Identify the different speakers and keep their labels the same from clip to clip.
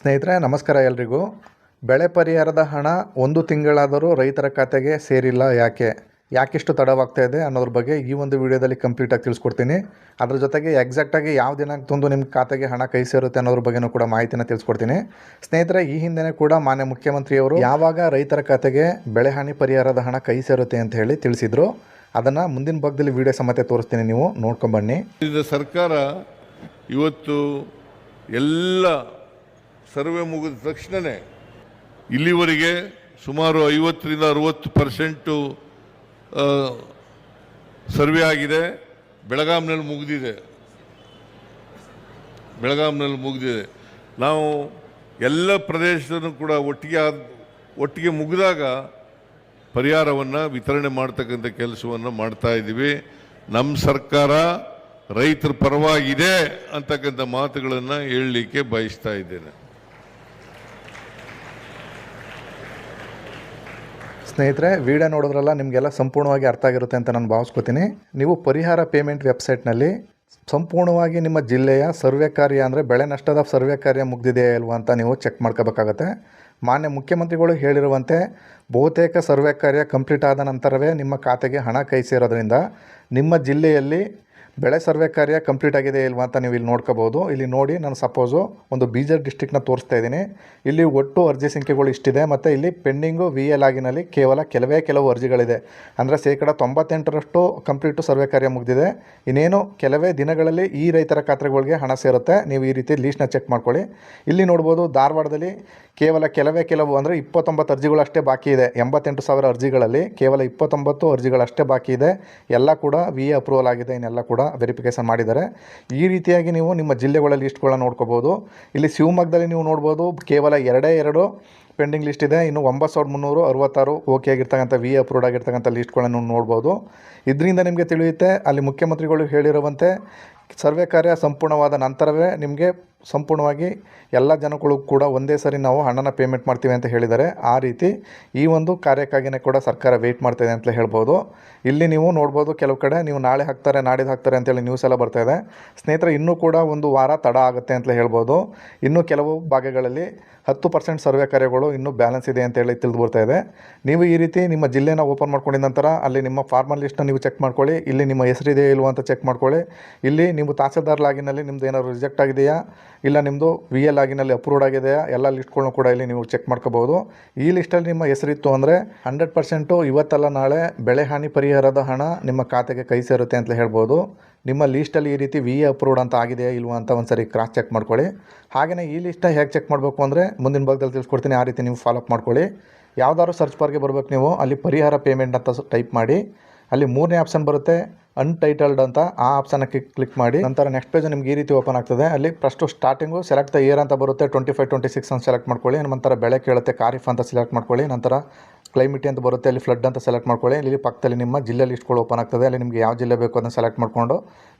Speaker 1: ಸ್ನೇಹಿತರೆ, ನಮಸ್ಕಾರ ಎಲ್ರಿಗೂ. ಬೆಳೆ ಪರಿಹಾರದ ಹಣ ಒಂದು ತಿಂಗಳಾದರೂ ರೈತರ ಖಾತೆಗೆ ಸೇರಿಲ್ಲ ಯಾಕೆ? ಯಾಕಿಷ್ಟು ತಡವಾಗ್ತಾ ಇದೆ ಅನ್ನೋದ್ರ ಬಗ್ಗೆ ಈ ಒಂದು ವಿಡಿಯೋದಲ್ಲಿ ಕಂಪ್ಲೀಟಾಗಿ ತಿಳಿಸ್ಕೊಡ್ತೀನಿ. ಅದ್ರ ಜೊತೆಗೆ ಎಕ್ಸಾಕ್ಟಾಗಿ ಯಾವ ದಿನಾಂಕ ತಂದು ನಿಮ್ಮ ಖಾತೆಗೆ ಹಣ ಕೈ ಸೇರುತ್ತೆ ಅನ್ನೋದ್ರ ಬಗ್ಗೆನೂ ಕೂಡ ಮಾಹಿತಿನ ತಿಳಿಸ್ಕೊಡ್ತೀನಿ. ಸ್ನೇಹಿತರೆ, ಈ ಹಿಂದೆನೇ ಕೂಡ ಮಾನ್ಯ ಮುಖ್ಯಮಂತ್ರಿಯವರು ಯಾವಾಗ ರೈತರ ಖಾತೆಗೆ ಬೆಳೆ ಹಾನಿ ಪರಿಹಾರದ ಹಣ ಕೈ ಸೇರುತ್ತೆ ಅಂತ ಹೇಳಿ ತಿಳಿಸಿದರು. ಅದನ್ನು ಮುಂದಿನ ಭಾಗದಲ್ಲಿ ವಿಡಿಯೋ ಸಮೇತ ತೋರಿಸ್ತೀನಿ ನೀವು ನೋಡ್ಕೊಂಬನ್ನಿ
Speaker 2: ಸರ್ಕಾರ ಇವತ್ತು ಎಲ್ಲ ಸರ್ವೆ ಮುಗಿದ ತಕ್ಷಣವೇ ಇಲ್ಲಿವರೆಗೆ ಸುಮಾರು ಐವತ್ತರಿಂದ ಅರುವತ್ತು ಪರ್ಸೆಂಟು ಸರ್ವೆ ಆಗಿದೆ. ಬೆಳಗಾಂನಲ್ಲಿ ಮುಗಿದಿದೆ. ಬೆಳಗಾಂನಲ್ಲಿ ಮುಗಿದಿದೆ. ನಾವು ಎಲ್ಲ ಪ್ರದೇಶದಲ್ಲೂ ಕೂಡ ಒಟ್ಟಿಗೆ ಆದ, ಒಟ್ಟಿಗೆ ಮುಗಿದಾಗ ಪರಿಹಾರವನ್ನು ವಿತರಣೆ ಮಾಡ್ತಕ್ಕಂಥ ಕೆಲಸವನ್ನು ಮಾಡ್ತಾ ಇದ್ದೀವಿ. ನಮ್ಮ ಸರ್ಕಾರ ರೈತರ ಪರವಾಗಿದೆ ಅಂತಕ್ಕಂಥ ಮಾತುಗಳನ್ನು ಹೇಳಲಿಕ್ಕೆ ಬಯಸ್ತಾ ಇದ್ದೇನೆ.
Speaker 1: ಸ್ನೇಹಿತರೆ, ವಿಡಿಯೋ ನೋಡಿದ್ರಲ್ಲ, ನಿಮಗೆಲ್ಲ ಸಂಪೂರ್ಣವಾಗಿ ಅರ್ಥ ಆಗಿರುತ್ತೆ ಅಂತ ನಾನು ಭಾವಿಸ್ಕೋತೀನಿ. ನೀವು ಪರಿಹಾರ ಪೇಮೆಂಟ್ ವೆಬ್ಸೈಟ್ನಲ್ಲಿ ಸಂಪೂರ್ಣವಾಗಿ ನಿಮ್ಮ ಜಿಲ್ಲೆಯ ಸರ್ವೆ ಕಾರ್ಯ ಅಂದರೆ ಬೆಳೆ ನಷ್ಟದ ಸರ್ವೆ ಕಾರ್ಯ ಮುಗ್ದಿದೆಯಾ ಇಲ್ವಾ ಅಂತ ನೀವು ಚೆಕ್ ಮಾಡ್ಕೋಬೇಕಾಗತ್ತೆ. ಮಾನ್ಯ ಮುಖ್ಯಮಂತ್ರಿಗಳು ಹೇಳಿರುವಂತೆ, ಬಹುತೇಕ ಸರ್ವೆ ಕಾರ್ಯ ಕಂಪ್ಲೀಟ್ ಆದ ನಂತರವೇ ನಿಮ್ಮ ಖಾತೆಗೆ ಹಣ ಕೈ ಸೇರೋದ್ರಿಂದ ನಿಮ್ಮ ಜಿಲ್ಲೆಯಲ್ಲಿ ಬೆಳೆ ಸರ್ವೆ ಕಾರ್ಯ ಕಂಪ್ಲೀಟ್ ಆಗಿದೆ ಇಲ್ವಾ ಅಂತ ನೀವು ಇಲ್ಲಿ ನೋಡ್ಕೋಬೋದು ಇಲ್ಲಿ ನೋಡಿ ನಾನು ಸಪೋಸು ಒಂದು ಬೀಜರ್ ಡಿಸ್ಟಿಕ್ನ ತೋರಿಸ್ತಾ ಇದ್ದೀನಿ. ಇಲ್ಲಿ ಒಟ್ಟು ಅರ್ಜಿ ಸಂಖ್ಯೆಗಳು ಇಷ್ಟಿದೆ ಮತ್ತು ಇಲ್ಲಿ ಪೆಂಡಿಂಗು ವಿ ಎಲ್ ಆಗಿನಲ್ಲಿ ಕೇವಲ ಕೆಲವೇ ಕೆಲವು ಅರ್ಜಿಗಳಿದೆ. ಅಂದರೆ ಶೇಕಡ ತೊಂಬತ್ತೆಂಟರಷ್ಟು ಕಂಪ್ಲೀಟು ಸರ್ವೆ ಕಾರ್ಯ ಮುಗಿದಿದೆ. ಇನ್ನೇನು ಕೆಲವೇ ದಿನಗಳಲ್ಲಿ ಈ ರೈತರ ಖಾತೆಗಳಿಗೆ ಹಣ ಸೇರುತ್ತೆ. ನೀವು ಈ ರೀತಿ ಲೀಸ್ಟ್ನ ಚೆಕ್ ಮಾಡ್ಕೊಳ್ಳಿ. ಇಲ್ಲಿ ನೋಡ್ಬೋದು ಧಾರವಾಡದಲ್ಲಿ ಕೇವಲ ಕೆಲವೇ ಕೆಲವು ಅಂದರೆ ಇಪ್ಪತ್ತೊಂಬತ್ತು ಅರ್ಜಿಗಳು ಅಷ್ಟೇ ಬಾಕಿ ಇದೆ. ಎಂಬತ್ತೆಂಟು ಸಾವಿರ ಅರ್ಜಿಗಳಲ್ಲಿ ಕೇವಲ ಇಪ್ಪತ್ತೊಂಬತ್ತು ಅರ್ಜಿಗಳಷ್ಟೇ ಬಾಕಿ ಇದೆ. ಎಲ್ಲ ಕೂಡ ವಿ ಎ ಅಪ್ರೂವಲ್ ಆಗಿದೆ, ಇನ್ನೆಲ್ಲ ಕೂಡ ವೆರಿಫಿಕೇಷನ್ ಮಾಡಿದ್ದಾರೆ. ಈ ರೀತಿಯಾಗಿ ನೀವು ನಿಮ್ಮ ಜಿಲ್ಲೆಗಳ ಲಿಸ್ಟ್ಗಳನ್ನ ನೋಡ್ಕೋಬೋದು. ಇಲ್ಲಿ ಶಿವಮೊಗ್ಗದಲ್ಲಿ ನೀವು ನೋಡ್ಬೋದು, ಕೇವಲ ಎರಡೇ ಎರಡು ಪೆಂಡಿಂಗ್ ಲಿಸ್ಟ್ ಇದೆ. ಇನ್ನು ಒಂಬತ್ತು ಸಾವಿರದ ಮುನ್ನೂರು ಅರವತ್ತಾರು ಓಕೆ ಆಗಿರ್ತಕ್ಕಂಥ ವಿ ಅಪ್ರೂವ್ಡ್ ಆಗಿರ್ತಕ್ಕಂಥ ಲಿಸ್ಟ್ಗಳನ್ನು ನೋಡ್ಬೋದು. ಇದರಿಂದ ನಿಮಗೆ ತಿಳಿಯುತ್ತೆ, ಅಲ್ಲಿ ಮುಖ್ಯಮಂತ್ರಿಗಳು ಹೇಳಿರುವಂತೆ ಸರ್ವೆ ಕಾರ್ಯ ಸಂಪೂರ್ಣವಾದ ನಂತರವೇ ನಿಮಗೆ ಸಂಪೂರ್ಣವಾಗಿ ಎಲ್ಲ ಜನಗಳು ಕೂಡ ಒಂದೇ ಸರಿ ನಾವು ಹಣನ ಪೇಮೆಂಟ್ ಮಾಡ್ತೀವಿ ಅಂತ ಹೇಳಿದ್ದಾರೆ ಆ ರೀತಿ ಈ ಒಂದು ಕಾರ್ಯಕ್ಕಾಗಿಯೇ ಕೂಡ ಸರ್ಕಾರ ವೆಯ್ಟ್ ಮಾಡ್ತಾಯಿದೆ ಅಂತ ಹೇಳ್ಬೋದು. ಇಲ್ಲಿ ನೀವು ನೋಡ್ಬೋದು ಕೆಲವು ಕಡೆ ನೀವು ನಾಳೆ ಹಾಕ್ತಾರೆ, ನಾಡಿದ್ದು ಹಾಕ್ತಾರೆ ಅಂತೇಳಿ ನ್ಯೂಸ್ ಎಲ್ಲ ಬರ್ತಾ ಇದೆ. ಸ್ನೇಹಿತರೆ, ಇನ್ನೂ ಕೂಡ ಒಂದು ವಾರ ತಡ ಆಗುತ್ತೆ ಅಂತ ಹೇಳ್ಬೋದು. ಇನ್ನೂ ಕೆಲವು ಭಾಗಗಳಲ್ಲಿ ಹತ್ತು ಪರ್ಸೆಂಟ್ ಸರ್ವೆ ಕಾರ್ಯಗಳು ಇನ್ನೂ ಬ್ಯಾಲೆನ್ಸ್ ಇದೆ ಅಂತೇಳಿ ತಿಳಿದು ಬರ್ತಾ ಇದೆ. ನೀವು ಈ ರೀತಿ ನಿಮ್ಮ ಜಿಲ್ಲೆನ ಓಪನ್ ಮಾಡ್ಕೊಂಡಿದ್ದ ನಂತರ ಅಲ್ಲಿ ನಿಮ್ಮ ಫಾರ್ಮಲ್ ಲಿಸ್ಟ್ನ ನೀವು ಚೆಕ್ ಮಾಡ್ಕೊಳ್ಳಿ, ಇಲ್ಲಿ ನಿಮ್ಮ ಹೆಸರಿದೆ ಇಲ್ವೋ ಅಂತ ಚೆಕ್ ಮಾಡ್ಕೊಳ್ಳಿ, ಇಲ್ಲಿ ನೀವು ತಹಸೀಲ್ದಾರ್ ಲಾಗಿನಲ್ಲಿ ನಿಮ್ದು ಏನಾದ್ರು ರಿಜೆಕ್ಟ್ ಆಗಿದೆಯಾ? ಇಲ್ಲ ನಿಮ್ಮದು ವಿ ಎಲ್ ಲಾಗಿನಲ್ಲಿ ಅಪ್ರೂವ್ಡ್ ಆಗಿದೆಯಾ? ಎಲ್ಲ ಲಿಸ್ಟ್ಗಳನ್ನೂ ಕೂಡ ಇಲ್ಲಿ ನೀವು ಚೆಕ್ ಮಾಡ್ಕೋಬೋದು ಈ ಲಿಸ್ಟಲ್ಲಿ ನಿಮ್ಮ ಹೆಸರಿತ್ತು ಅಂದರೆ ಹಂಡ್ರೆಡ್ ಪರ್ಸೆಂಟು ಇವತ್ತಲ್ಲ ನಾಳೆ ಬೆಳೆ ಹಾನಿ ಪರಿಹಾರದ ಹಣ ನಿಮ್ಮ ಖಾತೆಗೆ ಕೈ ಸೇರುತ್ತೆ ಅಂತ ಹೇಳ್ಬೋದು. ನಿಮ್ಮ ಲೀಸ್ಟಲ್ಲಿ ಈ ರೀತಿ ವಿ ಎ ಅಪ್ರೂವ್ಡ್ ಅಂತ ಆಗಿದೆಯಾ ಇಲ್ವಾ ಅಂತ ಒಂದು ಸರಿ ಕ್ರಾಸ್ ಚೆಕ್ ಮಾಡ್ಕೊಳ್ಳಿ. ಹಾಗೆಯೇ ಈ ಲಿಸ್ಟನ್ನ ಹೇಗೆ ಚೆಕ್ ಮಾಡಬೇಕು ಅಂದರೆ ಮುಂದಿನ ಭಾಗದಲ್ಲಿ ತಿಳಿಸ್ಕೊಡ್ತೀನಿ, ಆ ರೀತಿ ನೀವು ಫಾಲೋಅಪ್ ಮಾಡ್ಕೊಳ್ಳಿ. ಯಾವ್ದಾದ್ರು ಸರ್ಚ್ ಬಾರ್ಗೆ ಬರಬೇಕು ನೀವು, ಅಲ್ಲಿ ಪರಿಹಾರ ಪೇಮೆಂಟ್ ಅಂತ ಟೈಪ್ ಮಾಡಿ. ಅಲ್ಲಿ ಮೂರನೇ ಆಪ್ಷನ್ ಬರುತ್ತೆ ಅನ್ಟೈಟಲ್ಡ್ ಅಂತ. ಆ ಆಪ್ಷನ್ ಕ್ಲಿಕ್ ಮಾಡಿ, ನಂತರ ನೆಕ್ಸ್ಟ್ ಪೇಜ್ ನಿಮ್ಗೆ ಈ ರೀತಿ ಓಪನ್ ಆಗ್ತದೆ. ಅಲ್ಲಿ first starting select the year ಅಂತ ಬರುತ್ತೆ. ಟ್ವೆಂಟಿ ಫೈವ್ ಟ್ವೆಂಟಿ ಸಿಕ್ಸ್ ಅಂತ ಸೆಲೆಕ್ಟ್ ಮಾಡ್ಕೊಳ್ಳಿ. ನಂತರ ಬೆಳೆ ಕೇಳುತ್ತೆ, ಖಾರಿಫ್ ಅಂತ ಸೆಲೆಕ್ಟ್ ಮಾಡ್ಕೊಳ್ಳಿ. ನಂತರ ಕ್ಲೈಮೇಟ್ ಅಂತ ಬರುತ್ತೆ. ಅಲ್ಲಿ ಫ್ಲಡ್ ಅಂತ ಸೆಲೆಕ್ಟ್ ಮಾಡ್ಕೊಳ್ಳಿ. ಇಲ್ಲಿ ಪಕ್ಕದಲ್ಲಿ ನಿಮ್ಮ ಜಿಲ್ಲೆ ಲಿಸ್ಟ್ಗಳು ಓಪನ್ ಆಗ್ತದೆ. ಅಲ್ಲಿ ನಿಮಗೆ ಯಾವ ಜಿಲ್ಲೆ ಬೇಕು ಅದನ್ನು ಸೆಲೆಕ್ಟ್ ಮಾಡಿಕೊಂಡು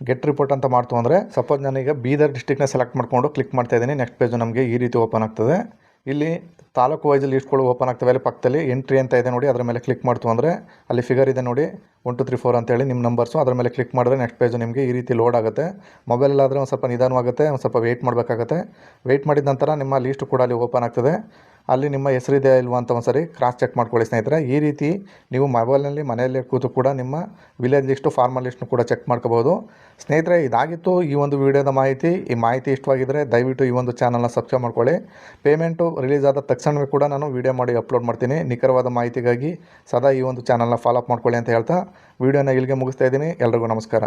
Speaker 1: ಗೆಟ್ ರಿಪೋರ್ಟ್ ಅಂತ ಮಾಡ್ತು ಅಂದರೆ ಸಪೋಸ್ ನಾನೀಗ ಬೀದರ್ ಡಿಸ್ಟಿಕ್ನ ಸೆಲೆಕ್ಟ್ ಮಾಡಿಕೊಂಡು ಕ್ಲಿಕ್ ಮಾಡ್ತಾ ಇದ್ದೀನಿ. ನೆಕ್ಸ್ಟ್ ಪೇಜು ನಮಗೆ ಈ ರೀತಿ ಓಪನ್ ಆಗ್ತದೆ. ಇಲ್ಲಿ ತಾಲೂಕು ವೈಸಲ್ಲಿ ಇಷ್ಟುಗಳು ಓಪನ್ ಆಗ್ತವೆ. ಅಲ್ಲಿ ಪಕ್ಕದಲ್ಲಿ ಎಂಟ್ರಿ ಅಂತ ಇದೆ ನೋಡಿ, ಅದರ ಮೇಲೆ ಕ್ಲಿಕ್ ಮಾಡ್ತು ಅಂದರೆ ಅಲ್ಲಿ ಫಿಗರ್ ಇದೆ ನೋಡಿ ಒನ್ ಟು ತ್ರೀ ಫೋರ್ ಅಂತೇಳಿ ನಿಮ್ಮ ನಂಬರ್ಸು ಅದರ ಮೇಲೆ ಕ್ಲಿಕ್ ಮಾಡಿದ್ರೆ ನೆಕ್ಸ್ಟ್ ಪೇಜು ನಿಮಗೆ ಈ ರೀತಿ ಲೋಡ್ ಆಗುತ್ತೆ. ಮೊಬೈಲಲ್ಲಾದರೆ ಒಂದು ಸ್ವಲ್ಪ ನಿಧಾನವಾಗುತ್ತೆ, ಒಂದು ಸ್ವಲ್ಪ ವೆಯ್ಟ್ ಮಾಡಬೇಕಾಗುತ್ತೆ. ವೆಯ್ಟ್ ಮಾಡಿದ ನಂತರ ನಿಮ್ಮ ಲೀಸ್ಟು ಕೂಡ ಅಲ್ಲಿ ಓಪನ್ ಆಗ್ತದೆ. ಅಲ್ಲಿ ನಿಮ್ಮ ಹೆಸರಿದೆ ಇಲ್ವಾ ಅಂತ ಒಂದು ಸರಿ ಕ್ರಾಸ್ ಚೆಕ್ ಮಾಡ್ಕೊಳ್ಳಿ ಸ್ನೇಹಿತರೆ. ಈ ರೀತಿ ನೀವು ಮೊಬೈಲ್ನಲ್ಲಿ ಮನೆಯಲ್ಲೇ ಕೂತು ಕೂಡ ನಿಮ್ಮ ವಿಲೇಜ್ ಲಿಸ್ಟು ಫಾರ್ಮಲ್ ಲಿಸ್ಟ್ನು ಕೂಡ ಚೆಕ್ ಮಾಡ್ಕೋಬೋದು ಸ್ನೇಹಿತರೆ, ಇದಾಗಿತ್ತು ಈ ಒಂದು ವಿಡಿಯೋದ ಮಾಹಿತಿ. ಈ ಮಾಹಿತಿ ಇಷ್ಟವಾಗಿದ್ದರೆ ದಯವಿಟ್ಟು ಈ ಒಂದು ಚಾನಲ್ನ ಸಬ್ಸ್ಕ್ರೈಬ್ ಮಾಡ್ಕೊಳ್ಳಿ. ಪೇಮೆಂಟು ರಿಲೀಸ್ ಆದ ತಕ್ಷಣವೇ ಕೂಡ ನಾನು ವಿಡಿಯೋ ಮಾಡಿ ಅಪ್ಲೋಡ್ ಮಾಡ್ತೀನಿ. ನಿಖರವಾದ ಮಾಹಿತಿಗಾಗಿ ಸದಾ ಈ ಒಂದು ಚಾನಲ್ನ ಫಾಲೋಅಪ್ ಮಾಡ್ಕೊಳ್ಳಿ ಅಂತ ಹೇಳ್ತಾ ವಿಡಿಯೋನ ಇಲ್ಲಿಗೆ ಮುಗಿಸ್ತಾ ಇದ್ದೀನಿ. ಎಲ್ರಿಗೂ ನಮಸ್ಕಾರ.